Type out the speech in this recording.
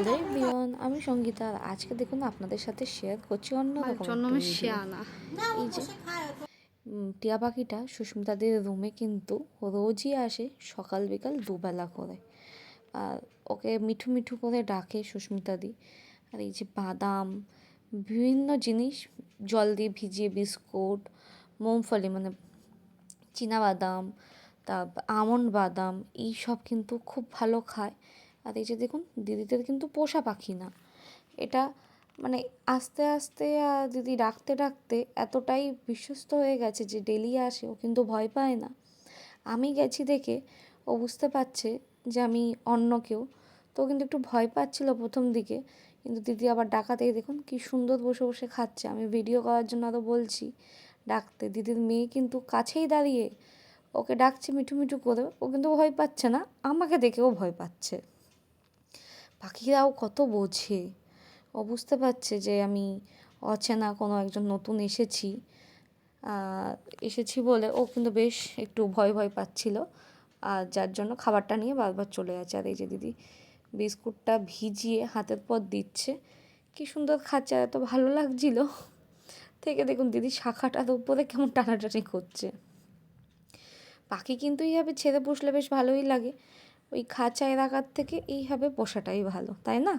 Hello everyone আমি সঙ্গীতা আজকে দেখুন আপনাদের সাথে শেয়ার করছি অন্য রকম এই যে টিয়া পাখিটা সুস্মিতাদের রুমে কিন্তু রোজই আসে সকাল বিকাল দুবেলা করে। আর ওকে মিঠু মিঠু করে ডাকে সুস্মিতাদি আর এই যে বাদাম বিভিন্ন জিনিস জল দিয়ে ভিজিয়ে বিস্কুট মুমফলি মানে বাদাম তারপর আমন্ড বাদাম এই সব কিন্তু খুব ভালো খায়। আর এই যে দেখুন, দিদিদের কিন্তু পোষা পাখি না। এটা মানে আস্তে আস্তে দিদি ডাকতে ডাকতে এতটাই বিশ্বস্ত হয়ে গেছে যে ডেলি আসে, ও কিন্তু ভয় পায় না। আমি গেছি দেখে, ও বুঝতে পারছে যে আমি অন্য কেউ। তো কিন্তু একটু ভয় পাচ্ছিল প্রথম দিকে, কিন্তু দিদি আবার ডাকাতেই দেখুন কি সুন্দর বসে বসে খাচ্ছে। আমি ভিডিও করার জন্য আরও বলছি, ডাকতে। দিদির মেয়ে কিন্তু কাছেই দাঁড়িয়ে ওকে ডাকছে মিঠু মিঠু করে, ও কিন্তু ভয় পাচ্ছে না, আমাকে দেখেও ভয় পাচ্ছে। পাখিরাও কত বোঝে। ও বুঝতে পারছে যে আমি অচেনা কোনো একজন নতুন এসেছি। এসেছি বলে ও কিন্তু বেশ একটু ভয় ভয় পাচ্ছিল। আর যার জন্য খাবারটা নিয়ে বারবার চলে যাচ্ছে আর এই যে দিদি বিস্কুটটা ভিজিয়ে হাতের পর দিচ্ছে। কি সুন্দর খাচ্ছে, এত ভালো লাগছিল। থেকে দেখুন দিদি শাখাটার উপরে কেমন টানাটানি করছে। পাখি কিন্তু এইভাবে ছেড়ে বসলে বেশ ভালোই লাগে। ওই খাঁচায় রাখার থেকে এইভাবে পোষাটাই ভালো তাই না?